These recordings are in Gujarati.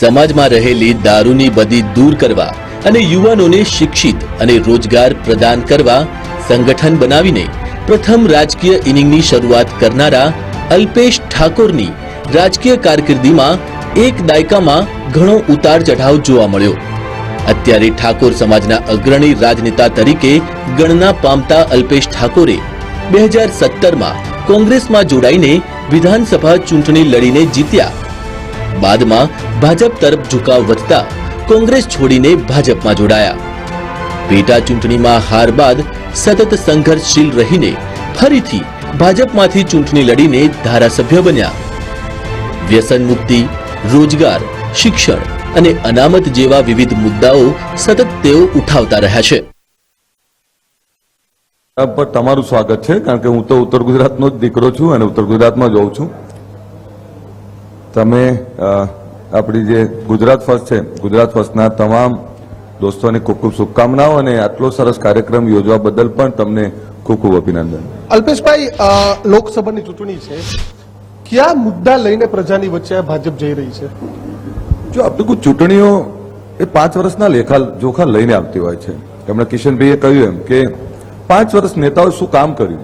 સમાજમાં રહેલી દારૂની બદી દૂર કરવા અને યુવાનોને શિક્ષિત અને રોજગાર પ્રદાન કરવા સંગઠન બનાવીને પ્રથમ રાજકીય ઇનિંગની શરૂઆત કરનારા અલ્પેશ ઠાકોરની રાજકીય કારકિર્દીમાં એક દાયકામાં ઘણો ઉતાર ચઢાવ જોવા મળ્યો. અત્યારે ઠાકોર સમાજના અગ્રણી રાજનેતા તરીકે ગણના પામતા અલ્પેશ ઠાકોરે બે હજાર સત્તરમાં કોંગ્રેસમાં જોડાઈને વિધાનસભા ચૂંટણી લડીને જીત્યા. બાદમાં ભાજપ તરફ ઝુકાવ વધતા કોંગ્રેસ છોડીને ભાજપમાં જોડાયા. પેટા ચૂંટણીમાં હાર બાદ સતત સંઘર્ષશીલ રહીને ફરીથી ભાજપમાંથી ચૂંટણી લડીને ધારાસભ્ય બન્યા. વ્યસન મુક્તિ, રોજગાર, શિક્ષણ અને અનામત જેવા વિવિધ મુદ્દાઓ સતત તેઓ ઉઠાવતા રહ્યા છે. પર તમારું સ્વાગત છે, કારણ કે હું તો ઉત્તર ગુજરાતનો જ દીકરો છું અને ઉત્તર ગુજરાતમાં જોઉં છું. તમે આપણી જે ગુજરાત ફર્સ્ટ છે ગુજરાત ફર્સ્ટના તમામ દોસ્તોને ખૂબ ખૂબ શુભકામનાઓ અને આટલો સરસ કાર્યક્રમ યોજવા બદલ પણ તમને ખૂબ ખૂબ અભિનંદન. અલ્પેશભાઈ લોકસભાની ચૂંટણી છે. કયા મુદ્દા લઈને પ્રજાની વચ્ચે ભાજપ જઈ રહી છે? જો આપણે કોઈ ચૂંટણીઓ એ પાંચ વર્ષના લેખા જોખા લઈને આવતી હોય છે. એમણે કિશનભાઈએ કહ્યું એમ કે પાંચ વર્ષ નેતાઓએ શું કામ કર્યું?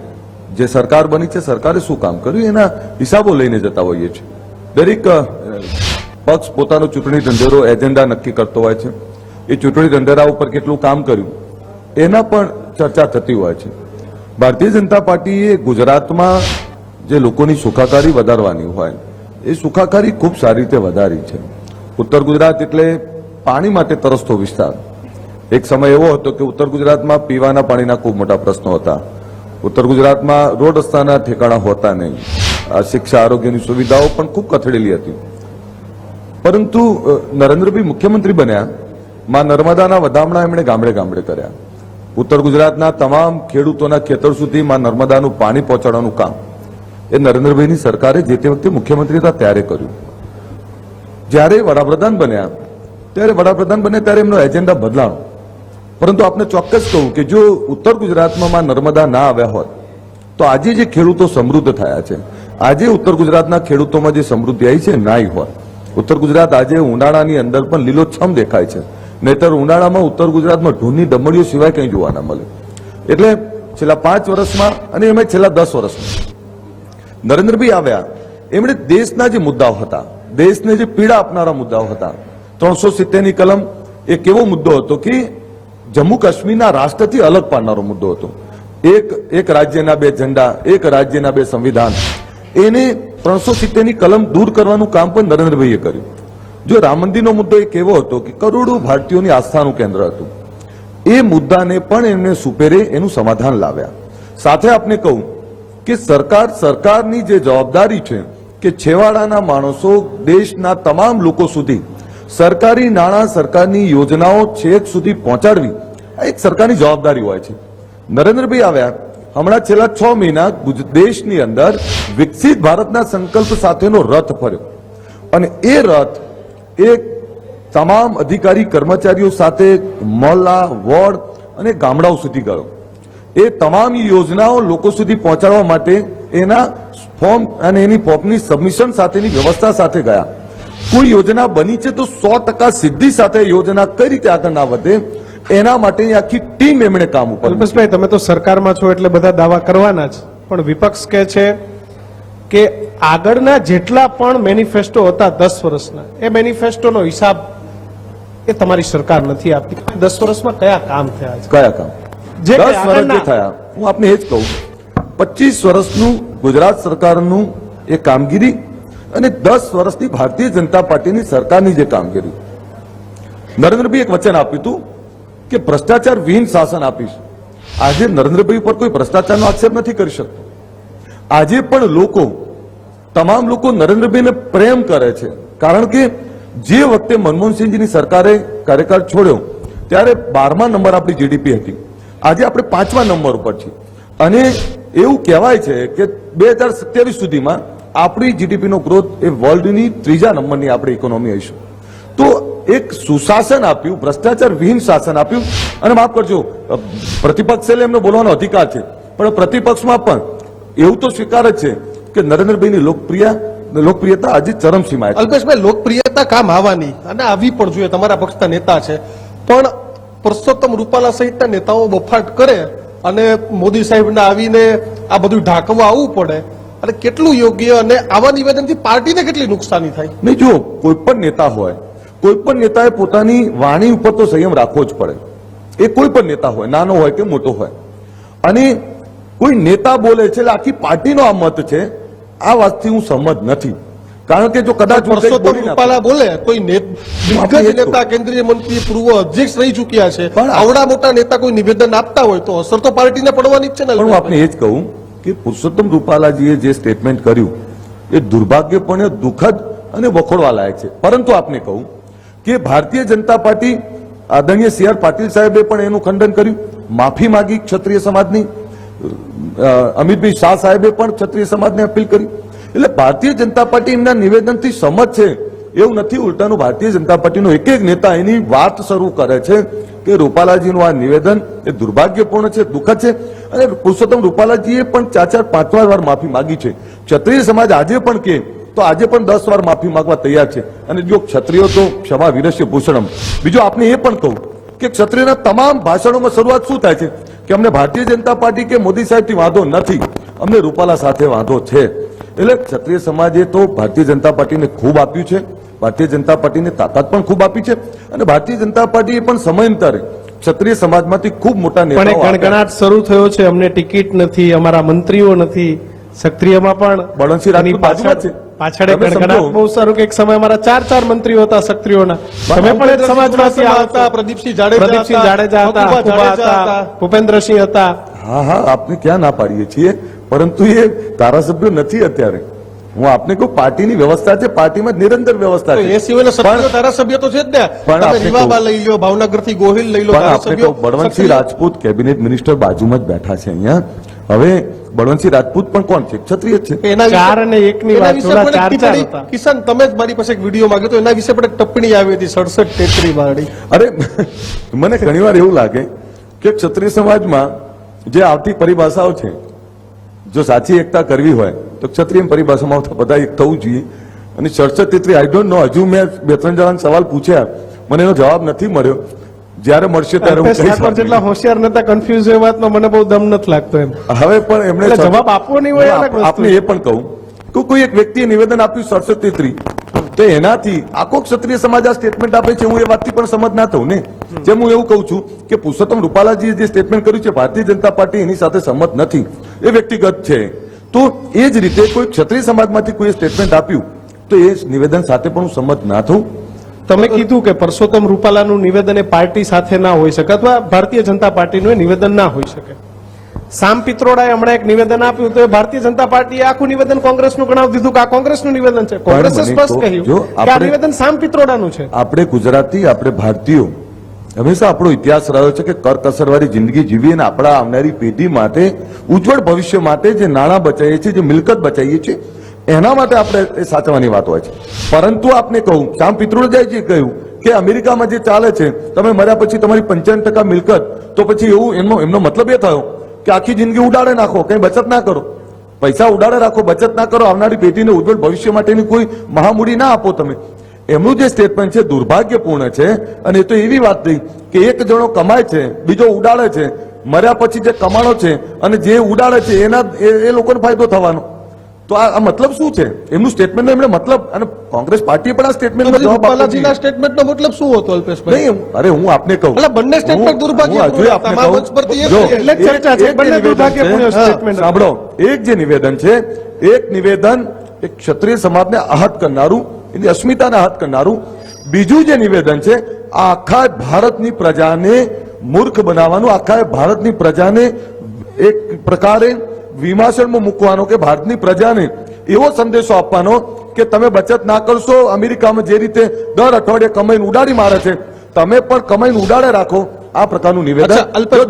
જે સરકાર બની છે સરકારે શું કામ કર્યું? એના હિસાબો લઈને જતા હોઈએ છીએ. દરેક પક્ષ પોતાનો ચૂંટણી ઢંઢેરો એજન્ડા નક્કી કરતો હોય છે. એ ચૂંટણી ઢંઢેરા ઉપર કેટલું કામ કર્યું, એના પણ ચર્ચા થતી હોય છે. ભારતીય જનતા પાર્ટીએ ગુજરાતમાં જે લોકોની સુખાકારી વધારવાની હોય, એ સુખાકારી ખૂબ સારી રીતે વધારી છે. ઉત્તર ગુજરાત એટલે પાણી માટે તરસતો વિસ્તાર. એક સમય એવો હતો કે ઉત્તર ગુજરાતમાં પીવાના પાણીના ખૂબ મોટા પ્રશ્નો હતા. ઉત્તર ગુજરાતમાં રોડ રસ્તાના ઠેકાણા હોતા નહીં. શિક્ષા આરોગ્યની સુવિધાઓ પણ ખૂબ કથળેલી હતી. પરંતુ નરેન્દ્રભાઈ મુખ્યમંત્રી બન્યા, માં નર્મદાના વધામણા એમણે ગામડે ગામડે કર્યા. ઉત્તર ગુજરાતના તમામ ખેડૂતોના ખેતર સુધી માં નર્મદાનું પાણી પહોંચાડવાનું કામ એ નરેન્દ્રભાઈની સરકારે જે તે વખતે મુખ્યમંત્રી હતા ત્યારે કર્યું. જ્યારે વડાપ્રધાન બન્યા, ત્યારે વડાપ્રધાન બન્યા ત્યારે એમનો એજન્ડા બદલાણો. પરંતુ આપને ચોક્કસ કહું કે જો ઉત્તર ગુજરાતમાં માં નર્મદા ના આવ્યા હોત, તો આજે જે ખેડૂતો સમૃદ્ધ થયા છે આજે ઉત્તર ગુજરાતના ખેડૂતોમાં જે સમૃદ્ધિ આવી છે, નાઈ હોય. ઉત્તર ગુજરાત આજે ઉનાળાની અંદર પણ લીલોછમ દેખાય છે. નહીતર ઉનાળામાં ઉત્તર ગુજરાતમાં ઢૂંઢની દમડીઓ સિવાય કંઈ જોવા ના મળે. એટલે છેલ્લા પાંચ વર્ષમાં અને એમાં છેલ્લા દસ વર્ષમાં નરેન્દ્રભાઈ આવ્યા. એમણે દેશના જે મુદ્દાઓ હતા, દેશને જે પીડા આપનારા મુદ્દાઓ હતા, ત્રણસો સિત્તેરની કલમ એક એવો મુદ્દો હતો કે જમ્મુ કાશ્મીરના રાષ્ટ્રથી અલગ પાડનારો મુદ્દો હતો. એક એક રાજ્યના બે ઝંડા, એક રાજ્યના બે સંવિધાન એને ત્રણસો સિત્તેરની કલમ દૂર કરવાનું કામ પણ નરેન્દ્રભાઈએ કર્યું. જો રામ મંદિરનો મુદ્દો એક એવો હતો કે કરોડો ભારતીયોની આસ્થાનું કેન્દ્ર હતું, એ મુદ્દાને પણ એમને સુપેરે એનું સમાધાન લાવ્યા. સાથે આપને કહું કે સરકાર સરકારની જે જવાબદારી છે કે છેવાડાના માણસો, દેશના તમામ લોકો સુધી સરકારી નાણાં, સરકારની યોજનાઓ છેક સુધી પહોંચાડવી, આ એક સરકારની જવાબદારી હોય છે. નરેન્દ્રભાઈ આવ્યા હમણાં છેલ્લા છ મહિના દેશની અંદર વિકસિત ભારતના સંકલ્પ સાથેનો રથ ફર્યો. અને એ રથ એક તમામ અધિકારી કર્મચારીઓ સાથે મોલ્લા, વોર્ડ અને ગામડાઓ સુધી ગયો. એ તમામ યોજનાઓ લોકો સુધી પહોંચાડવા માટે એના ફોર્મ અને એની ફોર્મની સબમિશન સાથેની વ્યવસ્થા સાથે ગયા. કોઈ યોજના બની છે તો સો ટકા સિદ્ધિ સાથે યોજના કઈ રીતે આગળ ના વધે એના માટેની આખી ટીમ એમણે કામ ઉપર. અલ્પેશભાઈ તમે તો સરકારમાં છો એટલે બધા દાવા કરવાના જ. પણ વિપક્ષ કહે છે કે આગળના જેટલા પણ મેનિફેસ્ટો હતા દસ વર્ષના એ મેનિફેસ્ટોનો હિસાબ એ તમારી સરકાર નથી આપતી. દસ વર્ષમાં કયા કામ થયા છે? કયા કામ? જે દસ વર્ષ જે થયા હું આપને એ જ કહું પચીસ વર્ષનું ગુજરાત સરકારનું એ કામગીરી અને દસ વર્ષની ભારતીય જનતા પાર્ટીની સરકારની જે કામગીરી. નરેન્દ્રભાઈ એક વચન આપ્યું હતું કે ભ્રષ્ટાચાર વિહીન શાસન આપીશ. આજે નરેન્દ્રભાઈ ઉપર કોઈ ભ્રષ્ટાચારનો આક્ષેપ નથી કરી શકતો. આજે પણ લોકો, તમામ લોકો નરેન્દ્રભાઈને પ્રેમ કરે છે. કારણ કે જે વખતે મનમોહનસિંહજીની સરકારે કાર્યકાળ છોડ્યો, ત્યારે બારમા નંબર આપણી જીડીપી હતી. આજે આપણે પાંચમા નંબર ઉપર છીએ. અને એવું કહેવાય છે કે બે હજાર સત્યાવીસ સુધીમાં આપણી જીડીપીનો ગ્રોથ એ વર્લ્ડની ત્રીજા નંબરની આપણી ઇકોનોમી હશે. તો એક સુશાસન આપ્યું ભ્રષ્ટાચાર વિહીન શાસન આપ્યું. અને માફ કરજો પ્રતિપક્ષ એટલે એમનો બોલવાનો અધિકાર છે. પણ પ્રતિપક્ષમાં પણ એવું તો સ્વીકાર જ છે કે નરેન્દ્રભાઈની લોકપ્રિય લોકપ્રિયતા આજે ચરમસીમાએ અલ્પેશભાઈ લોકપ્રિયતા કામ આવવાની અને આવી પણ જોઈએ તમારા પક્ષના નેતા છે. પણ પરસોત્તમ રૂપાલા સહિતના નેતાઓ બફાટ કરે અને મોદી સાહેબને આવીને આ બધું ઢાંકવા આવવું પડે. અને કેટલું યોગ્ય અને આવા નિવેદનથી પાર્ટીને કેટલી નુકસાની થાય? નહીં જો કોઈ પણ નેતા હોય કોઈ પણ નેતાએ પોતાની વાણી ઉપર તો સંયમ રાખવો જ પડે. એ કોઈ પણ નેતા હોય નાનો હોય કે મોટો હોય. અને કોઈ નેતા બોલે છે એટલે આખી પાર્ટીનો આ મત છે આ વાતથી હું સહમત નથી. કારણ કે જો કદાચ બોલી નાખું- રૂપાલા બોલે કોઈ દિગ્ગજ. નેતા કેન્દ્રીય મંત્રી પૂર્વ અધ્યક્ષ રહી ચૂક્યા છે. પણ આવડા મોટા નેતા કોઈ નિવેદન આપતા હોય તો અસર તો પાર્ટીને પડવાની જ છે ને હું આપને એ જ કહું કે પુરુષોત્તમ રૂપાલાજીએ જે સ્ટેટમેન્ટ કર્યું એ દુર્ભાગ્યપણે દુઃખદ અને વખોડવા લાયક છે. પરંતુ આપને કહું કે ભારતીય જનતા પાર્ટી આદરણીય સી આર પાટીલ સાહેબે પણ એનું ખંડન કર્યું. માફી માંગી ક્ષત્રિય સમાજની. અમિતભાઈ શાહ સાહેબે પણ ક્ષત્રિય સમાજને અપીલ કરી. એટલે ભારતીય જનતા પાર્ટી એમના નિવેદનથી સમજ છે. એવું નથી, ઉલટાનું ભારતીય જનતા પાર્ટીનો એક એક નેતા એની વાત શરૂ કરે છે કે રૂપાલાજીનું આ નિવેદન એ દુર્ભાગ્યપૂર્ણ છે, દુઃખદ છે. અને પુરુષોત્તમ રૂપાલાજીએ પણ ચાર ચાર પાંચ વાર માફી માગી છે. ક્ષત્રિય સમાજ આજે પણ કે તો આજે પણ દસ વાર માફી માંગવા તૈયાર છે. અને જો ક્ષત્રિયો તો ક્ષમા વિનશ્ય ભૂષણમ. બીજું આપને એ પણ કહું કે ક્ષત્રિયના તમામ ભાષણોમાં શરૂઆત શું થાય છે? કે અમને ભારતીય જનતા પાર્ટી કે મોદી સાહેબથી વાંધો નથી. અમને રૂપાલા સાથે વાંધો છે. એટલે ક્ષત્રિય સમાજે તો ભારતીય જનતા પાર્ટીને ખૂબ આપ્યું છે. ભારતીય જનતા પાર્ટીને તાકાત પણ ખૂબ આપી છે. અને ભારતીય જનતા પાર્ટીએ પણ સમયાંતરે ક્ષત્રિય સમાજમાંથી ખૂબ મોટા નેતાઓ ગણગણાટ શરૂ થયો છે. અમને ટિકિટ નથી અમારા મંત્રીઓ નથી. સક્રિયમાં પણ બળવંતસિંહ રાજપૂત પાછળ બાજુમાં છે. પાછળ એક ગણગણાટ. બહુ સારું કે એક સમય અમારા ચાર ચાર મંત્રીઓ હતા સક્રિયોના તમે પણ એક સમાજમાંથી આવતા પ્રદીપસિંહ જાડેજા પ્રદીપસિંહ જાડેજા હતા. ભૂપેન્દ્રસિંહ હતા. હા હા આપને ક્યાં ના પાડીએ છીએ? પરંતુ એ ધારાસભ્યો નથી અત્યારે. હું આપને કહું પાર્ટીની વ્યવસ્થા છે પાર્ટીમાં નિરંતર વ્યવસ્થા છે. એ સિવાયના ધારાસભ્યો તો છે જ ને. પણ રીવાબા લઈ લો ભાવનગરથી ગોહિલ લઈ લો પણ ધારાસભ્યો બળવંતસિંહ રાજપૂત કેબિનેટ મિનિસ્ટર બાજુમાં જ બેઠા છે અહીંયા. હવે બળવંતસિંહ રાજપૂત પણ કોણ છે? ક્ષત્રિય છે. એના ચાર અને એકની એના વાત, થોડા ચાર ચાર હતા. કિશન તમે જ મારી પાસે એક વીડિયો માંગ્યો તો એના વિશે પણ એક ટિપ્પણી આવી હતી સડસઠ તેત્રી વાળી. અરે મને ઘણીવાર એવું લાગે કે ક્ષત્રિય સમાજમાં જે આવતી પરિભાષાઓ છે જો સાચી એકતા કરવી હોય તો ક્ષત્રિય પરિભાષામાં બધા એક થવું જોઈએ. અને સડસઠ તેત્રી આઈ ડોન્ટ નો હજુ મેં બે ત્રણ જણાને સવાલ પૂછ્યા. મને એનો જવાબ નથી મળ્યો. જ્યારે મળશે ત્યારે હું ઠાકોર જેટલા હોશિયાર નતા કન્ફ્યુઝ એ વાતમાં મને બહુ દમ નથી લાગતો એમ. હવે પણ એમણે જવાબ આપવો નહીં હોય આપને એ પણ કહું કે કોઈ એક વ્યક્તિએ નિવેદન આપ્યું સડસઠ તેત્રી તો એનાથી આખો ક્ષત્રિય સમાજ આ સ્ટેટમેન્ટ આપે છે હું એ વાતથી પણ સમજ ના થઉં ને. જેમ હું એવું કહું છું કે પુરુષોત્તમ રૂપાલાજીએ જે સ્ટેટમેન્ટ કર્યું છે ભારતીય જનતા પાર્ટી એની સાથે સંમત નથી. એ વ્યક્તિગત છે. તો એ જ રીતે કોઈ ક્ષત્રિય સમાજમાંથી કોઈ સ્ટેટમેન્ટ આપ્યું તો એ નિવેદન સાથે પણ હું સંમત ના થઉં. તમે કીધું કે પરસોત્તમ રૂપાલાનું નિવેદન એ પાર્ટી સાથે ના હોઈ શકે અથવા ભારતીય જનતા પાર્ટીનું એ નિવેદન ના હોઈ શકે. સામ પિત્રોડાએ હમણાં એક નિવેદન આપ્યું તો ભારતીય જનતા પાર્ટીએ આખું નિવેદન કોંગ્રેસનું ગણાવી દીધું કે આ કોંગ્રેસનું નિવેદન છે. કોંગ્રેસે સ્પષ્ટ કહ્યું કે આ નિવેદન સામ પિત્રોડાનું છે. આપણે ગુજરાતી આપણે ભારતીયો હંમેશા આપણો ઇતિહાસ રહ્યો છે કે કરકસરવાળી જિંદગી જીવી અને આપણા આવનારી પેઢી માટે ઉજ્જવળ ભવિષ્ય માટે જે નાણાં બચાવીએ છીએ જે મિલકત બચાવીએ છીએ એના માટે આપણે એ સાચવાની વાત હોય છે. પરંતુ આપને કહું, શ્યામ પિત્રોડાજીએ કહ્યું કે અમેરિકામાં જે ચાલે છે, તમે મર્યા પછી તમારી પંચાવન ટકા મિલકત, તો પછી એવું એમનો એમનો મતલબ એ થયો કે આખી જિંદગી ઉડાડે નાખો, કઈ બચત ના કરો. પૈસા ઉડાડે રાખો, બચત ના કરો, આવનારી પેઢીને ઉજ્જવળ ભવિષ્ય માટેની કોઈ મહામૂડી ના આપો તમે. એમનું જે સ્ટેટમેન્ટ છે, દુર્ભાગ્યપૂર્ણ છે, અને એ તો એવી વાત થઈ કે એક જણો કમાય છે, બીજો ઉડાડે છે, મર્યા પછી જે કમાણો છે, અને જે ઉડાડે છે, એના એ લોકોને ફાયદો થવાનો. તો આ મતલબ શું છે? એમનું સ્ટેટમેન્ટ એમણે મતલબ અને કોંગ્રેસ પાર્ટીએ પણ આ તો સ્ટેટમેન્ટમાં જવાબ જોઈએ. સ્ટેટમેન્ટનો મતલબ શું હતો અલ્પેશભાઈ? નહીં અરે હું આપને કહું. એટલે બંને સ્ટેટમેન્ટ દુર્ભાગ્ય જો આપને કહું. એટલે ચર્ચા છે. બંને દુર્ભાગ્યપૂર્ણ છે, સાંભળો. એક જે નિવેદન છે એક નિવેદન એક ક્ષત્રિય સમાજને આહત કરનારું એની અસ્મિતાને આહત કરનારું. બીજું જે નિવેદન છે આ આખા ભારતની પ્રજાને મૂર્ખ બનાવવાનું આખા ભારતની પ્રજાને એક પ્રકારે વિમાસણમાં મૂકવાનો કે ભારતની પ્રજાને એવો સંદેશો આપવાનો કે તમે બચત ના કરશો અમેરિકામાં જે રીતે દર અઠવાડિયે કમાઈને ઉડાડી મારે છે તમે પણ કમાઈને ઉડાડે રાખો આ પ્રકારનું નિવેદન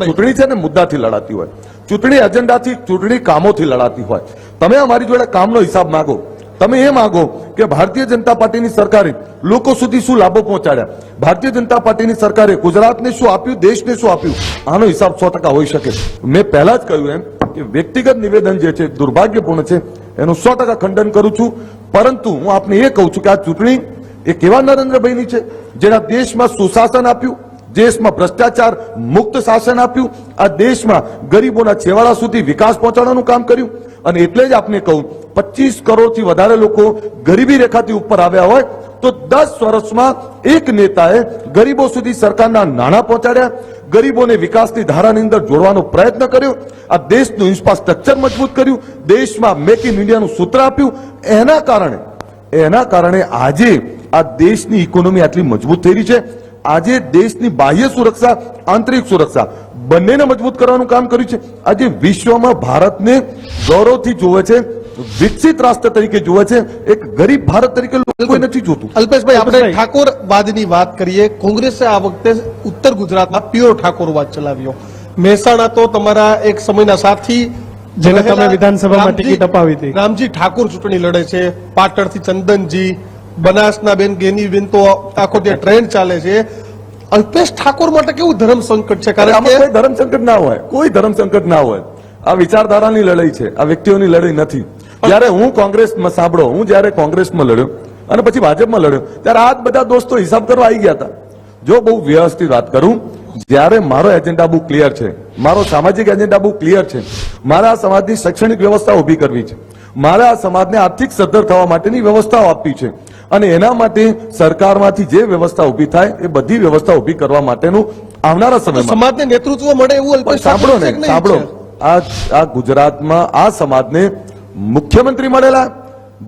ચૂંટણી છે ને મુદ્દાથી લડાતી હોય ચૂંટણી એજન્ડાથી ચૂંટણી કામોથી લડાતી હોય તમે અમારી જોડે કામનો હિસાબ માંગો. તમે એ માંગો કે ભારતીય જનતા પાર્ટીની સરકારે લોકો સુધી શું લાભો પહોંચાડ્યા? ભારતીય જનતા પાર્ટીની સરકારે ગુજરાતને શું આપ્યું, દેશને શું આપ્યું? આનો હિસાબ સો ટકા હોઈ શકે. મેં પહેલા જ કહ્યું એમ કે વ્યક્તિગત નિવેદન જે છે, દુર્ભાગ્યપૂર્ણ છે, એનું સો ટકા ખંડન કરું છું. પરંતુ હું આપને એ કહું છું કે આ ચૂંટણી એ કેવા નરેન્દ્રભાઈની છે જેના દેશમાં સુશાસન આપ્યું દેશમાં ભ્રષ્ટાચાર, મુક્ત શાસન આપ્યું. આ દેશમાં ગરીબોના છેવાડા સુધી વિકાસ પહોંચાડવાનું કામ કર્યું. અને એટલે જ આપને કહું, પચીસ કરોડથી વધારે લોકો ગરીબી રેખાથી ઉપર આવ્યા હોય, તો દસ વર્ષમાં એક નેતાએ ગરીબો સુધી સરકારના નાણાં પહોંચાડ્યા. ગરીબોને વિકાસની ધારાની અંદર જોડવાનો પ્રયત્ન કર્યો. આ દેશનું ઇન્ફ્રાસ્ટ્રક્ચર મજબૂત કર્યું. દેશમાં મેક ઇન ઇન્ડિયાનું સૂત્ર આપ્યું. એના કારણે એના કારણે આજે આ દેશની ઇકોનોમી આટલી મજબૂત થઈ રહી છે. આજે દેશની બાહ્ય સુરક્ષા આંતરિક સુરક્ષા બંનેને મજબૂત કરવાનું કામ કર્યું છે. આજે વિશ્વમાં ભારતને ગૌરવથી જોવે છે વિકસિત રાષ્ટ્ર તરીકે જોવે છે. એક ગરીબ ભારત તરીકે લોકો નથી જોતું. અલ્પેશભાઈ આપણે ઠાકોરવાદની વાત કરીએ. કોંગ્રેસે આ વખતે ઉત્તર ગુજરાતમાં પ્યોર ઠાકોરવાદ ચલાવ્યો. મહેસાણા તો તમારા એક સમયના સાથી જેને તમે વિધાનસભામાં ટિકિટ અપાવી હતી. રામજી ઠાકોર ચૂંટણી લડે છે. પાટણથી ચંદનજી બનાસના બેન ગેનીબેન તો આખો જે ટ્રેન્ડ ચાલે છે. અલ્પેશ ઠાકોર માટે કેવું ધર્મ સંકટ છે? કારણ કે ધર્મ સંકટ ના હોય. કોઈ ધર્મ સંકટ ના હોય. આ વિચારધારાની લડાઈ છે. આ વ્યક્તિઓની લડાઈ નથી. જ્યારે હું કોંગ્રેસમાં સાંભળો હું જ્યારે કોંગ્રેસમાં લડ્યો અને પછી ભાજપમાં લડ્યો ત્યારે આ બધા દોસ્તો હિસાબ કરવા આવી ગયા હતા. જો બહુ વ્યવસ્થિત વાત કરું જ્યારે મારો એજન્ડા બહુ ક્લિયર છે મારો સામાજિક એજન્ડા બહુ ક્લિયર છે મારા આ સમાજની શૈક્ષણિક વ્યવસ્થા ઊભી કરવી છે મારા આ સમાજને આર્થિક સદ્ધર થવા માટેની વ્યવસ્થાઓ આપવી છે અને એના માટે સરકારમાંથી જે વ્યવસ્થા ઊભી થાય એ બધી વ્યવસ્થા ઊભી કરવા માટેનું આવનારા સમયમાં સમાજને નેતૃત્વ મળે એવું સાંભળો ને સાંભળો. આ આ ગુજરાતમાં આ સમાજને મુખ્યમંત્રી મળેલા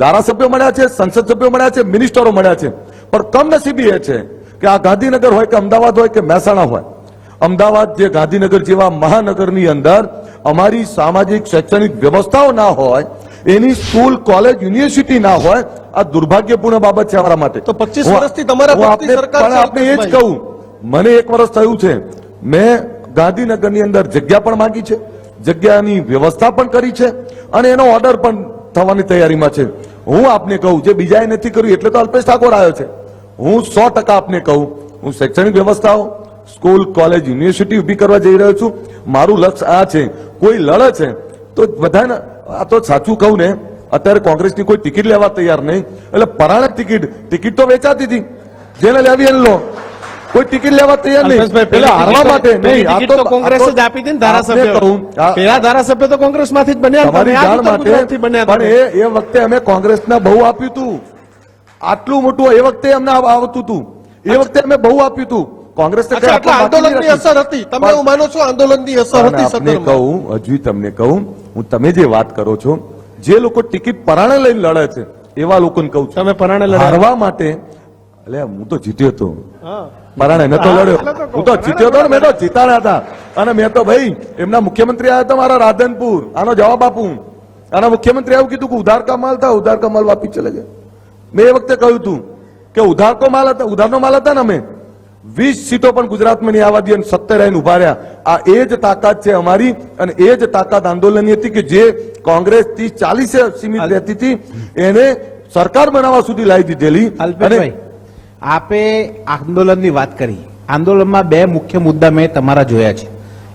ધારાસભ્યો મળ્યા છે સંસદ સભ્યો મળ્યા છે મિનિસ્ટરો મળ્યા છે. પણ કમનસીબી એ છે કે આ ગાંધીનગર હોય કે અમદાવાદ હોય કે મહેસાણા હોય અમદાવાદ જે ગાંધીનગર જેવા મહાનગરની અંદર અમારી સામાજિક શૈક્ષણિક વ્યવસ્થાઓ ના હોય એની સ્કૂલ કોલેજ યુનિવર્સિટી ના હોય આ દુર્ભાગ્યપૂર્ણ બાબત છે અમારા માટે. તો પચીસ વર્ષથી તમારા હું આપને- સરકાર પણ છે, આપને એ જ કહું મને એક વર્ષ થયું છે. મેં ગાંધીનગરની અંદર જગ્યા પણ માંગી છે જગ્યાની વ્યવસ્થા પણ કરી છે અને એનો ઓર્ડર પણ થવાની તૈયારીમાં છે. હું આપને કહું જે બીજાએ નથી કર્યું એટલે તો અલ્પેશ ઠાકોર આવ્યો છે. હું સો ટકા આપને કહું હું શૈક્ષણિક વ્યવસ્થાઓ સ્કૂલ કોલેજ યુનિવર્સિટી ઊભી કરવા જઈ રહ્યો છું. મારું લક્ષ્ય આ છે કોઈ લડે છે તો બધાને આ તો સાચું કહું ને અત્યારે કોંગ્રેસની કોઈ ટિકિટ લેવા તૈયાર નહીં. એટલે પરાણક ટિકિટ ટિકિટ તો વેચાતી હતી. જેને લેવી એને લો. કોઈ ટિકિટ લેવા તૈયાર નહીં. અલ્પેશભાઈ, હારવા માટે ટિકિટ તો- પહેલી નહીં, આ તો આ જ આપી હતી ને ધારાસભ્ય પેલા ધારાસભ્ય તો કોંગ્રેસમાંથી જ બન્યા તમારી જાણ માટે પણ એ એ વખતે અમે કોંગ્રેસના બહુ આપ્યું હતું. આટલું મોટું એ વખતે અમને આવતું હતું. એ વખતે અમે બહુ આપ્યું હતું. કોંગ્રેસે આંદોલનની. અસર હતી. તમે હું માનો છો આંદોલનની અસર હતી તમને કહું હજુ તમને કહું હું તમે જે વાત કરો છો જે લોકો ટિકિટ પરાણે લઈને લડે છે એવા લોકોને કહું છું. તમે પરાણે. હારવા માટે એટલે હું તો જીત્યો હતો પરાણે નતો લડ્યો. હું તો જીત્યો હતો ને મેં તો જીતાડ્યા હતા. અને મેં તો ભાઈ એમના મુખ્યમંત્રી આવ્યા હતા મારા રાધનપુર. આનો જવાબ આપું. આના મુખ્યમંત્રી આવું કીધું કે ઉધાર કા માલ થા ઉધાર કા માલ વાપી ચલે ગયા. મેં એ વખતે કહ્યું હતું કે ઉધાર કો માલ હતા ઉધારનો માલ હતા ને અમે. વીસ સીટો પણ ગુજરાતમાં નહીં આવવા દી અને સત્તર આઈને ઊભા રહ્યા. આ એ જ તાકાત છે અમારી અને એ જ તાકાત આંદોલનની હતી કે જે કોંગ્રેસથી ચાલીસે સીમિત રહેતી હતી. એને સરકાર બનાવવા સુધી લાવી દીધેલી આપે આંદોલનની વાત કરી. આંદોલનમાં બે મુખ્ય મુદ્દા મેં તમારા જોયા છે.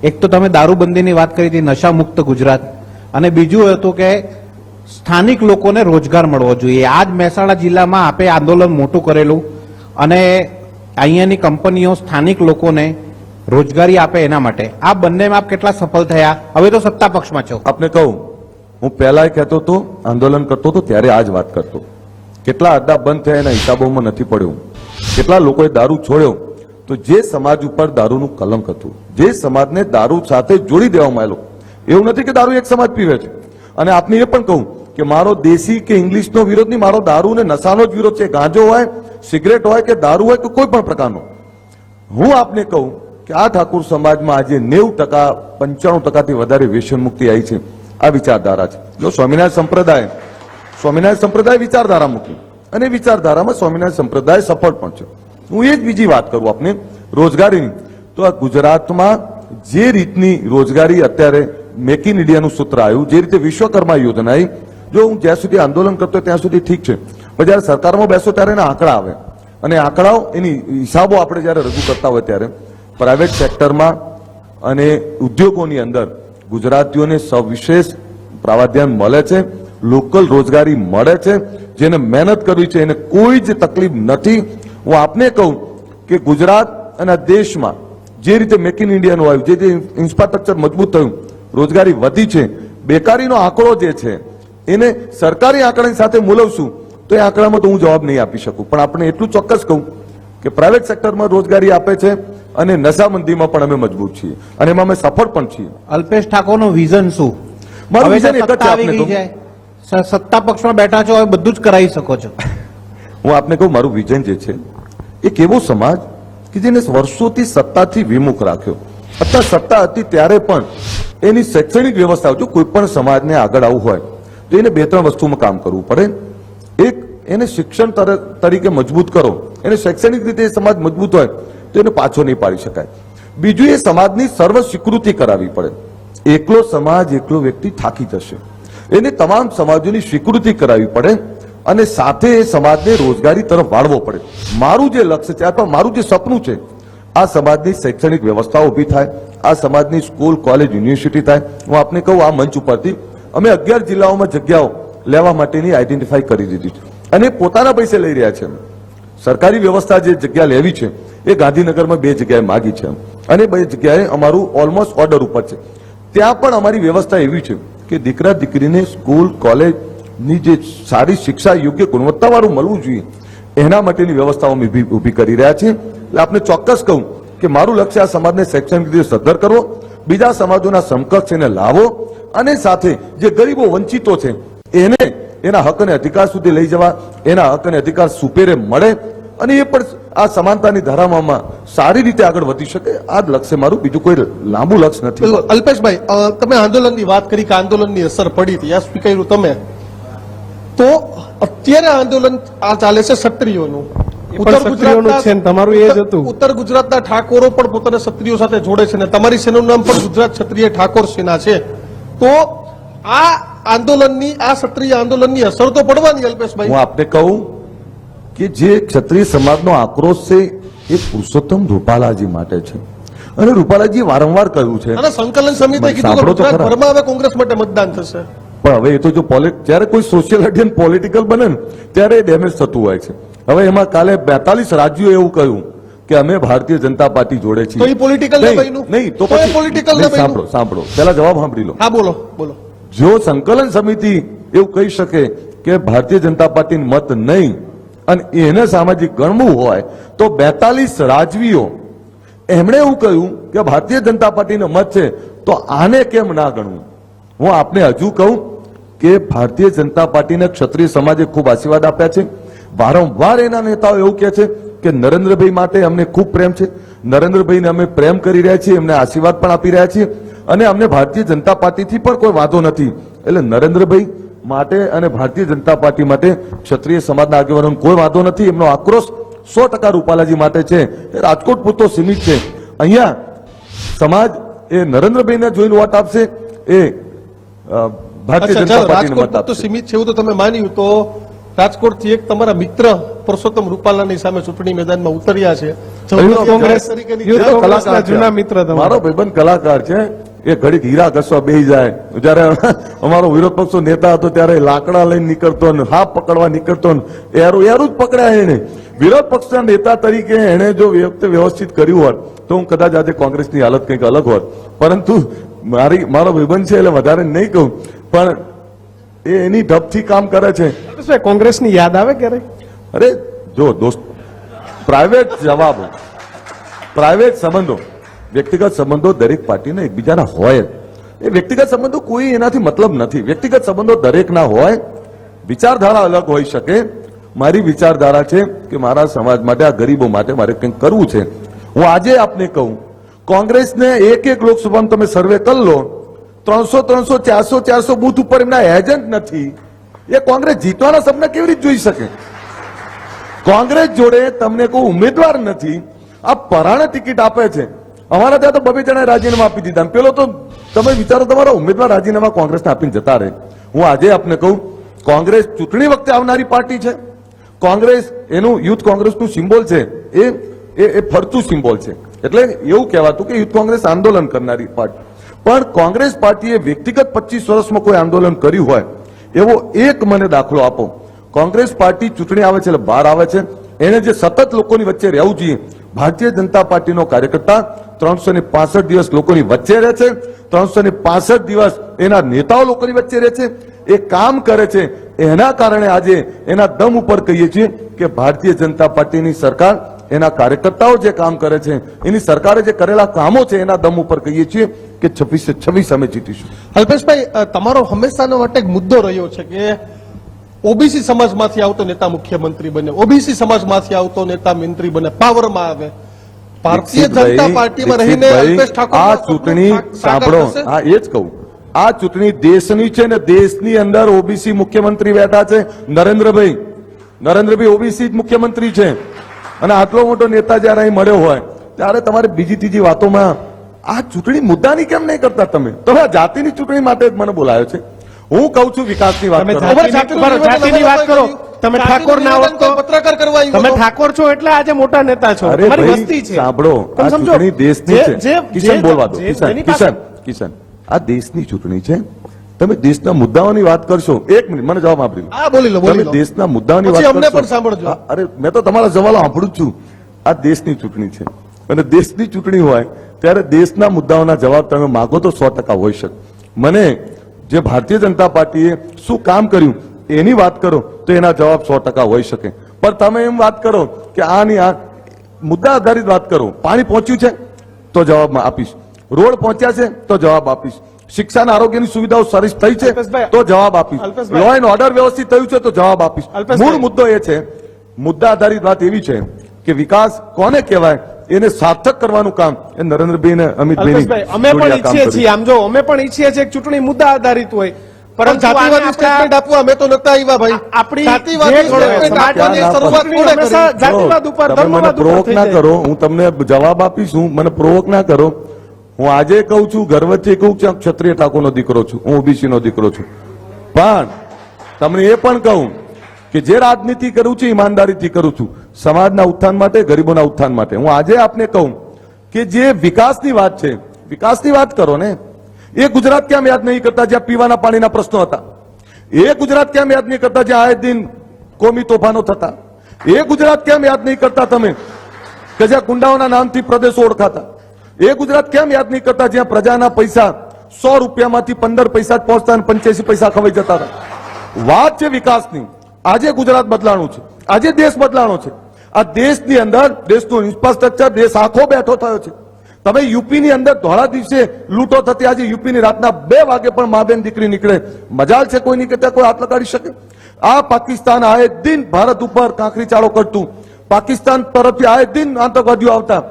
એક તો તમે દારૂબંધીની વાત કરી હતી નશા મુક્ત ગુજરાત. અને બીજું હતું કે સ્થાનિક લોકોને રોજગાર મળવો જોઈએ. આજ મહેસાણા જિલ્લામાં આપે આંદોલન મોટું કરેલું. અને અહીંયાની કંપનીઓ સ્થાનિક લોકોને રોજગારી આપે એના માટે. આ બંનેમાં આપ કેટલા સફળ થયા? હવે તો સત્તા પક્ષમાં છો. આપને કહું, હું પહેલા કહેતો હતો, આંદોલન કરતો હતો, ત્યારે આ જ વાત કરતો. કેટલા અડ્ડા બંધ થયા એના હિસાબોમાં નથી પડ્યો. કેટલા લોકોએ દારૂ છોડ્યો. તો જે સમાજ ઉપર દારૂનું કલંક હતું, જે સમાજને દારૂ સાથે જોડી દેવામાં આવેલો. એવું નથી કે દારૂ એક સમાજ પીવે છે. અને આપને એ પણ કહું કે મારો દેશી કે ઇંગ્લિશનો વિરોધ નહીં, મારો દારૂ ને નશાનો જ વિરોધ છે. ગાંજો હોય સિગરેટ હોય કે દારૂ હોય કે કોઈ પણ પ્રકારનો. હું આપને કહું કે આ ઠાકુર સમાજમાં આજે નેવું ટકા, પંચાણું ટકાથી વધારે વ્યસન મુક્તિ આવી છે. આ વિચારધારા છે. જો સ્વામિનારાયણ સંપ્રદાય સ્વામિનારાયણ સંપ્રદાય વિચારધારા મૂકી અને વિચારધારામાં સ્વામિનારાયણ સંપ્રદાય સફળ પણ છે. હું એ જ બીજી વાત કરું આપને. રોજગારીની. તો આ ગુજરાતમાં જે રીતની રોજગારી અત્યારે મેક ઇન ઇન્ડિયાનું સૂત્ર આવ્યું, જે રીતે વિશ્વકર્મા યોજના આવી, જો હું જ્યાં સુધી આંદોલન કરતો ત્યાં સુધી ઠીક છે. પણ જ્યારે સરકારમાં બેસો ત્યારે એના આંકડા આવે. અને આંકડાઓ એની હિસાબો આપણે જ્યારે રજૂ કરતા હોય ત્યારે પ્રાઇવેટ સેક્ટરમાં અને ઉદ્યોગોની અંદર ગુજરાતીઓને સવિશેષ પ્રાવાધ્યાન મળે છે લોકલ રોજગારી મળે છે, જેને મહેનત કરવી છે, એને કોઈ જ તકલીફ નથી. હું આપને કહું કે ગુજરાત અને દેશમાં જે રીતે મેક ઇન ઇન્ડિયાનું આવ્યું, જે જે ઇન્ફ્રાસ્ટ્રક્ચર મજબૂત થયું, રોજગારી વધી છે, બેકારીનો આંકડો જે છે, એને સરકારી આંકડાની સાથે મૂલવશું. તો એ આંકડામાં તો હું જવાબ નહીં આપી શકું. પણ આપણે એટલું ચોક્કસ કહું કે પ્રાઇવેટ સેક્ટરમાં રોજગારી આપે છે અને નશાબંધીમાં પણ અમે મજબૂત છીએ. અને એમાં અમે સફળ પણ છીએ. અલ્પેશ ઠાકોરનું વિઝન શું? મારું વિઝન એક જ છે સત્તા આપને કહું. સત્તા પક્ષમાં બેઠા છો હવે બધું જ કરાવી શકો છો. હું આપને કહું મારું વિઝન જે છે એક એવો સમાજ કે જેને વર્ષોથી સત્તાથી વિમુખ રાખ્યો. અત્યારે સત્તા હતી ત્યારે પણ એની શૈક્ષણિક વ્યવસ્થા જો કોઈ પણ સમાજને આગળ આવવું હોય તો એને બે ત્રણ વસ્તુમાં કામ કરવું પડે. એક એને શિક્ષણ તરીકે મજબૂત કરો. એને શૈક્ષણિક રીતે સમાજ મજબૂત હોય, તો એને પાછો નહીં પાડી શકાય. બીજું એ સમાજની સર્વ સ્વીકૃતિ કરાવવી પડે. એકલો સમાજ એકલો વ્યક્તિ થાકી જશે. એને તમામ સમાજોની સ્વીકૃતિ કરાવવી પડે અને સાથે એ સમાજને રોજગારી તરફ વાળવો પડે. મારું જે લક્ષ્ય છે, અથવા મારું જે સપનું છે, આ સમાજની શૈક્ષણિક વ્યવસ્થા ઊભી થાય, આ સમાજની સ્કૂલ, કોલેજ, યુનિવર્સિટી થાય. હું આપને કહું, આ મંચ ઉપરથી અમે અગિયાર જિલ્લાઓમાં જગ્યાઓ લેવા માટેની આઈડેન્ટિફાઈ કરી દીધી છે. અને પોતાના પૈસે લઈ રહ્યા છે સરકારી વ્યવસ્થા જે જગ્યા લેવી છે, એ ગાંધીનગરમાં બે જગ્યાએ માગી છે અને બે જગ્યાએ અમારું ઓલમોસ્ટ ઓર્ડર ઉપર છે. ત્યાં પણ અમારી વ્યવસ્થા એવી છે કે દીકરા દીકરીને સ્કૂલ, કોલેજની જે સારી શિક્ષા યોગ્ય ગુણવત્તાવાળું મળવું જોઈએ, એના માટેની વ્યવસ્થાઓ અમે ઊભી કરી રહ્યા છીએ. એટલે આપને ચોક્કસ કહું કે મારું લક્ષ્ય આ સમાજને શૈક્ષણિક રીતે સદ્ધર કરવો, બીજા સમાજોના સમકક્ષ એને લાવો અને સાથે જે ગરીબો વંચિતો છે એને એના હક અને અધિકાર સુધી લઈ જવા એના હક અને અધિકાર સુપેરે મળે અને એ પણ આ સમાનતાની ધારામાં સારી રીતે આગળ વધી શકે આ જ લક્ષ્ય મારું. બીજું કોઈ લાંબુ લક્ષ્ય નથી. અલ્પેશભાઈ તમે આંદોલનની વાત કરી કે આંદોલનની અસર પડી હતી. આ સ્વીકાર્યું તમે. તો અત્યારે આંદોલન આ ચાલે છે ક્ષત્રિયોનું. છે તમારું એ જ ઉત્તર- હતું. ઉત્તર ગુજરાતના ઠાકોરો પણ પોતાના ક્ષત્રિયો સાથે જોડે છે ને તમારી સેનાનું નામ પણ ગુજરાત ક્ષત્રિય ઠાકોર સેના છે. તો આ આંદોલનની આ ક્ષત્રિય આંદોલનની અસર તો પડવાની અલ્પેશભાઈ. હું આપને કહું કે જે ક્ષત્રિય સમાજનો આક્રોશ છે એ પુરુષોત્તમ રૂપાલાજી માટે છે. અને રૂપાલાજી વારંવાર કહ્યું છે અને સંકલન સમિતિ કીધું કે સાંભળો તો ગુજરાત ખરા. ભરમાં હવે કોંગ્રેસ માટે મતદાન થશે. પણ હવે એ તો જો જ્યારે કોઈ સોશિયલ અડિયન પોલિટિકલ બને ને ત્યારે ડેમેજ થતું હોય છે. હવે એમાં કાલે બેતાલીસ રાજ્યો એવું કહ્યું કે અમે ભારતીય જનતા પાર્ટી જોડે છીએ. એ નહીં, તો બન્યું? સાંભળો સાંભળો. પેલા જવાબ સાંભળી લો. હા બોલો બોલો. જો સંકલન સમિતિ એવું કહી શકે કે ભારતીય જનતા પાર્ટી મત નહીં અને એને સામાજિક ગણવું હોય, તો બેતાલીસ રાજવીઓ, એમણે એવું કહ્યું કે ભારતીય જનતા પાર્ટીનો મત છે, તો આને કેમ ના ગણવું? હું આપને હજુ કહું કે ભારતીય જનતા પાર્ટીને ક્ષત્રિય સમાજે ખૂબ આશીર્વાદ આપ્યા છે. વારંવાર એના નેતાઓ એવું કહે છે કે નરેન્દ્રભાઈ માટે અમને ખૂબ પ્રેમ છે. નરેન્દ્રભાઈને અમે પ્રેમ કરી રહ્યા છીએ, એમને આશીર્વાદ પણ આપી રહ્યા છીએ. અને અમને ભારતીય જનતા પાર્ટીથી પણ કોઈ વાંધો નથી. એટલે નરેન્દ્રભાઈ માટે અને ભારતીય જનતા પાર્ટી માટે ક્ષત્રિય સમાજના આગેવાનોને કોઈ વાંધો નથી. એમનો આક્રોશ સો ટકા રૂપાલાજી માટે છે. એ રાજકોટ પૂરતો સીમિત છે. અહીંયા સમાજ એ નરેન્દ્રભાઈને જોઈને વોટ આપશે એ ભારતીય જનતા પાર્ટીને તો સીમિત છે એવું તો તમે માન્યું. તો રાજકોટથી એક તમારા મિત્ર પરસોત્તમ રૂપાલાની સામે ચૂંટણી મેદાનમાં ઉતર્યા છે. કોંગ્રેસ- તરીકેની યુથ કલાકાર કોંગ્રેસના છે. જૂના મિત્ર મારો ભાઈબંધ કલાકાર છે. એ ઘડીક હીરા ઘસવા બેહી જાય. જયારે અમારો વિરોધ પક્ષો નેતા હતો ત્યારે લાકડા લઈને નીકળતો ને હા પકડવા નીકળતો ને એરું એરું જ પકડ્યા એને. વિરોધ પક્ષના નેતા તરીકે એને જો વ્યવસ્થિત કર્યું હોત તો હું કદાચ આજે કોંગ્રેસની હાલત કંઈક અલગ હોત. પરંતુ મારી મારો ભાઈબંધ છે એટલે વધારે નહીં કહું. પણ એ એની ઢબથી કામ કરે છે. કોંગ્રેસની યાદ આવે ક્યારે? અરે જો દોસ્ત પ્રાઇવેટ જવાબ. પ્રાઇવેટ સંબંધો. વ્યક્તિગત સંબંધો દરેક પાર્ટીના એકબીજાના હોય એ વ્યક્તિગત સંબંધો કોઈ એનાથી મતલબ નથી. વ્યક્તિગત સંબંધો દરેકના હોય. વિચારધારા અલગ હોઈ શકે. મારી વિચારધારા છે કે મારા સમાજ માટે, આ ગરીબો માટે મારે કંઈક કરવું છે. હું આજે આપને કહું, કોંગ્રેસને એક એક લોકસભામાં તમે સર્વે કરી લો, ત્રણસો ત્રણસો, ચારસો ચારસો બૂથ ઉપર એમના એજન્ટ નથી. એ કોંગ્રેસ જીતવાના સપના કેવી રીતે જોઈ શકે? કોંગ્રેસ જોડે તમને કોઈ ઉમેદવાર નથી. આ પરાણે ટિકિટ આપે છે. અમારા ત્યાં તો બબે જણા રાજીનામા આપી દીધા. પેલો તો તમે વિચારો તમારા ઉમેદવાર રાજીનામા કોંગ્રેસને આપીને જતા રહે. હું આજે આપને કહું, કોંગ્રેસ ચૂંટણી વખતે આવનારી પાર્ટી છે. કોંગ્રેસ એનું યુથ કોંગ્રેસનું સિમ્બોલ છે. એ એ ફરતું સિમ્બોલ છે. એટલે એવું કહેવાતું કે યુથ કોંગ્રેસ આંદોલન કરનારી પાર્ટી. પણ કોંગ્રેસ પાર્ટીએ વ્યક્તિગત પચીસ વર્ષમાં કોઈ આંદોલન કર્યું હોય, એવો એક મને દાખલો આપો. કોંગ્રેસ પાર્ટી ચૂંટણી આવે છે એટલે બહાર આવે છે. એને જે સતત લોકોની વચ્ચે રહેવું જોઈએ ભારતીય જનતા પાર્ટીનો કાર્યકર્તા ત્રણસો ને પાસઠ દિવસ લોકોની વચ્ચે રહે છે. ત્રણસો ને પાસઠ દિવસ એના નેતાઓ લોકોની વચ્ચે રહે છે. એ કામ કરે છે. એના કારણે આજે એના દમ ઉપર કહીએ છીએ કે ભારતીય જનતા પાર્ટીની સરકાર, એના કાર્યકર્તાઓ જે કામ કરે છે, એની સરકારે જે કરેલા કામો છે, એના દમ ઉપર કહીએ છીએ કે છવ્વીસે છવ્વીસ અમે જીતીશું. અલ્પેશભાઈ તમારો હંમેશાનો માટે એક મુદ્દો રહ્યો છે કે ઓબીસી સમાજમાંથી આવતો નેતા મુખ્યમંત્રી બને ઓબીસી સમાજમાંથી આવતો નેતા મંત્રી બને પાવરમાં આવે. ભારતીય જનતા પાર્ટીમાં રહીને આ ચૂંટણી સાંભળો આ એ જ કહું. આ ચૂંટણી દેશની છે ને દેશની અંદર ઓબીસી મુખ્યમંત્રી બેઠા છે. નરેન્દ્રભાઈ નરેન્દ્રભાઈ ઓબીસી જ મુખ્યમંત્રી છે. અને આટલો મોટો નેતા જયારે અહીં મળ્યો હોય ત્યારે તમારે બીજી ત્રીજી વાતોમાં આ ચૂંટણી મુદ્દાની કેમ નહીં કરતા તમે? તમે જાતિની ચૂંટણી માટે જ મને બોલાયો છે. હું કહું છું વિકાસની વાત કરો. જાતિની- વાત કરો. તમે ઠાકોર ના હોત તો પત્રકાર કરવા તમે ઠાકોર છો એટલે આજે મોટા નેતા છો. તમારી વસ્તી છે. સાંભળો આ ચૂંટણી દેશની છે. કિશન બોલવા દો. કિશન કિશન કિશન. આ દેશની ચૂંટણી છે. તમે દેશના મુદ્દાઓની વાત કરશો. એક મિનિટ મને જવાબ આપી હા, બોલી લો, તમે દેશના મુદ્દાઓની વાત અમને પણ સાંભળજો. અરે મેં તો તમારા સવાલો સાંભળું છું. આ દેશની ચૂંટણી છે. અને દેશની ચૂંટણી હોય ત્યારે દેશના મુદ્દાઓના જવાબ તમે માગો તો સો ટકા હોઈ શકે. મને જે ભારતીય જનતા પાર્ટીએ શું કામ કર્યું એની વાત કરો તો એના જવાબ સો ટકા હોઈ શકે. પણ તમે એમ વાત કરો કે આની આ મુદ્દા આધારિત વાત કરો. પાણી પહોંચ્યું છે તો જવાબમાં આપીશ. રોડ પહોંચ્યા છે તો જવાબ આપીશ. શિક્ષા આરોગ્યની સુવિધાઓ સરસ થઈ છે તો જવાબ આપીશ. લો એન્ડ ઓર્ડર વ્યવસ્થિત થયું છે તો જવાબ આપીશ. મૂળ મુદ્દો એ છે મુદ્દા આધારિત વાત એવી છે કે વિકાસ કોને કહેવાય? એને સાર્થક કરવાનું કામ એ નરેન્દ્રભાઈ ને અમિતભાઈ અમે પણ ઈચ્છીએ છીએ આમ જો અમે પણ ઈચ્છીએ છીએ ચૂંટણી મુદ્દા આધારિત હોય. પરંતુ જાતિવાદી સ્ટેટમેન્ટ આપવા અમે તો નતા આવ્યા ભાઈ. આપણી જાતિવાદી ઉપર પ્રોવોક ના કરો હું તમને જવાબ આપીશ હું મને પ્રોવોક ના કરો. હું આજે કહું છું ગર્વથી કહું છું ક્ષત્રિય ઠાકોરનો દીકરો છું હું ઓબીસી નો દીકરો છું. પણ તમને એ પણ કહું કે જે રાજનીતિ કરું છું, ઈમાનદારીથી કરું છું, સમાજના ઉત્થાન માટે, ગરીબોના ઉત્થાન માટે. હું આજે આપને કહું કે જે વિકાસની વાત છે, વિકાસની વાત કરો ને, એ ગુજરાત કેમ યાદ નહીં કરતા જ્યાં પીવાના પાણીના પ્રશ્નો હતા? એ ગુજરાત કેમ યાદ નહીં કરતા જ્યાં આયે દિન કોમી તોફાનો થતા? એ ગુજરાત કેમ યાદ નહીં કરતા તમે કે જ્યાં ગુંડાઓના નામથી પ્રદેશો ઓળખાતા? એ ગુજરાત કેમ યાદ નહીં કરતા જ્યાં પ્રજાના પૈસા સો રૂપિયામાંથી પંદર પૈસા પહોંચતા પંચ્યાસી પૈસા ખવાઈ જતા હતા? વાત છે વિકાસની. આજે ગુજરાત બદલાણું છે. આજે દેશ બદલાણો છે. આ દેશની અંદર દેશનું ઇન્ફ્રાસ્ટ્રક્ચર દેશ આખો બેઠો થયો છે. તમે યુપીની અંદર ધોળા દિવસે લૂંટો થતી આજે યુપીની રાતના બે વાગે પણ મા બેન દીકરી નીકળે. મજાલ છે કોઈ નીકળતા કોઈ હાથ લગાડી શકે? આ પાકિસ્તાન આએ દિન ભારત ઉપર કાંકરી ચાળો કરતું. પાકિસ્તાન તરફથી આએ દિન આતંકવાદીઓ આવતા.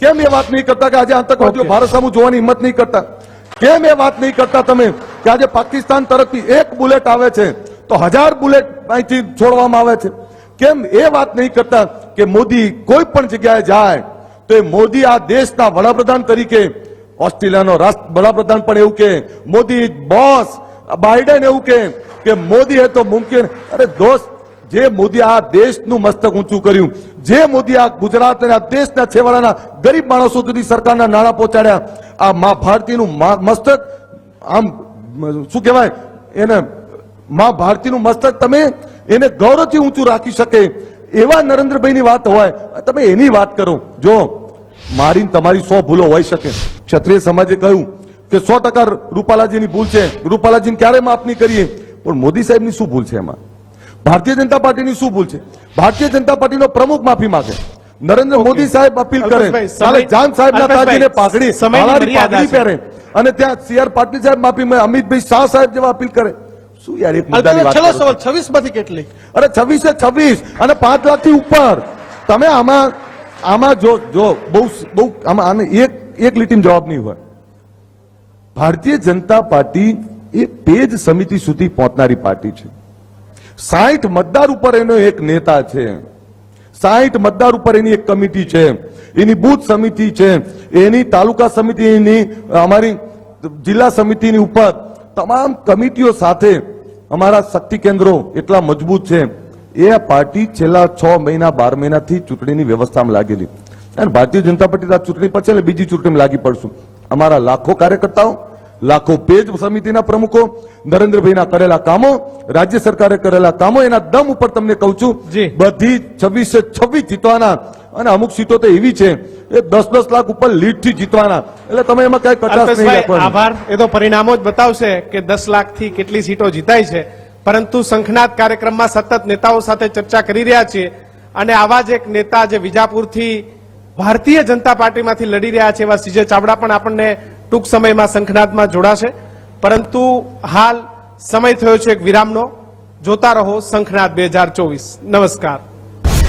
કેમ એ વાત નહીં કરતા કે આજે આતંકવાદીઓ ભારત સામુ જોવાની હિંમત નહીં કરતા? કેમ એ વાત નહીં કરતા તમે કે આજે પાકિસ્તાન તરફથી એક બુલેટ આવે છે? તો હજાર બુલેટ અહીંથી છોડવામાં આવે છે. કેમ એ વાત નહીં કરતા કે મોદી કોઈ પણ જગ્યાએ જાય તો એ મોદી આ દેશના વડાપ્રધાન તરીકે, ઓસ્ટ્રેલિયાનો રાષ્ટ્ર વડાપ્રધાન પણ એવું કે, મોદી બોસ, બાઇડન એવું કે કે મોદી હે તો મુમકિન, અરે દોસ્ત, જે મોદી આ દેશનું મસ્તક ઊંચું કર્યું, જે મોદી આ ગુજરાત અને આ દેશના છેવાડાના ગરીબ માણસો સુધી સરકારના નાણાં પહોંચાડ્યા, આ મા ભારતીનું મસ્તક, આમ, શું કહેવાય, એને મા ભારતીનું મસ્તક તમે એને ગૌરવથી ઊંચું રાખી શકે એવા નરેન્દ્રભાઈની વાત હોય તમે એની વાત કરો. જો મારી ને તમારી સો ભૂલો હોઈ શકે. ક્ષત્રિય સમાજે કહ્યું કે સો ટકા રૂપાલાજીની ભૂલ છે. રૂપાલાજીને ક્યારે માફ નહીં કરીએ? પણ મોદી સાહેબની શું ભૂલ છે એમાં? ભારતીય જનતા પાર્ટીની શું ભૂલ છે? ભારતીય જનતા પાર્ટીનો પ્રમુખ માફી માંગે. નરેન્દ્ર મોદી સાહેબ અપીલ કરે. કાલે જાન અલ્પેશભાઈ, તાજીને પાઘડી પાઘડી પહેરે. અને ત્યાં સીઆર પાટીલ સાહેબ માફી અમિતભાઈ શાહ સાહેબ જેવા અપીલ કરે. શું યાર એક મુદ્દાની વાત છેલ્લો સવાલ છવ્વીસમાંથી કેટલી? અરે છવ્વીસે છવ્વીસ અને પાંચ લાખથી ઉપર. તમે આમાં આમાં જો જો બહુ બહુ આમાં આને એક એક લીટીમ જવાબ નહીં હોય. ભારતીય જનતા પાર્ટી એ પેજ સમિતિ સુધી પહોંચનારી પાર્ટી છે. સાહીઠ મતદાર ઉપર એનો એક નેતા છે. સાહીઠ મતદાર ઉપર એની એક કમિટી છે. એની બુથ સમિતિ છે. એની તાલુકા સમિતિની અમારી જિલ્લા સમિતિની ઉપર તમામ કમિટીઓ સાથે અમારા શક્તિ કેન્દ્રો એટલા મજબૂત છે. એ પાર્ટી છેલ્લા છ મહિના, બાર મહિનાથી ચૂંટણીની વ્યવસ્થામાં લાગેલી. અને ભારતીય જનતા પાર્ટી ચૂંટણી પછી બીજી ચૂંટણીમાં લાગી પડશું. અમારા લાખો કાર્યકર્તાઓ લાખો પેજ સમિતિના પ્રમુખો નરેન્દ્રભાઈના કરેલા કામો રાજ્ય સરકારે કરેલા કામો એના દમ ઉપર તમને કહું છું બધી છવ્વીસે છવ્વીસ જીતવાના. અને અમુક સીટો તો એવી છે એ દસ દસ લાખ ઉપર લીડથી જીતવાના. એટલે તમે એમાં કઈ કચાશ નહીં આભાર. એ તો પરિણામો જ બતાવશે કે દસ લાખથી કેટલી સીટો જીતાય છે. પરંતુ શંખનાદ કાર્યક્રમમાં સતત નેતાઓ સાથે ચર્ચા કરી રહ્યા છીએ. અને આવા જ એક નેતા જે વિજાપુરથી ભારતીય જનતા પાર્ટીમાંથી લડી રહ્યા છે એવા સીજે ચાવડા પણ આપણને ટૂંક સમયમાં શંખનાદમાં જોડાશે. પરંતુ હાલ સમય થયો છે એક વિરામનો. જોતા રહો શંખનાદ બે નમસ્કાર.